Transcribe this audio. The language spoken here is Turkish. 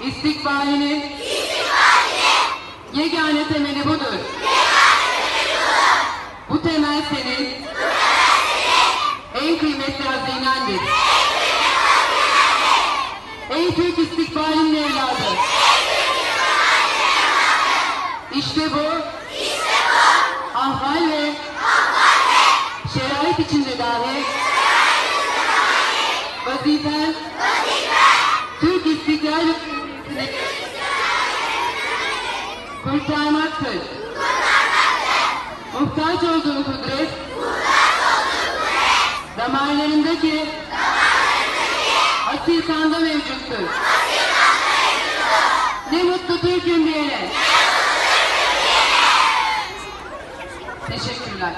ve istikbalinin yegane temeli budur. Bu temel senin en kıymetli hazinendir. Ey Türk istikbalinin evladı. İşte bu. Ahval ve şerait içinde dahi vazifen Türk istiklal Cumhuriyeti'ni kurtarmaktır. Muhtaç olduğu kudret damarlarındaki asil kanda mevcuttur. Ne mutlu Türk'üm diyene. Teşekkürler.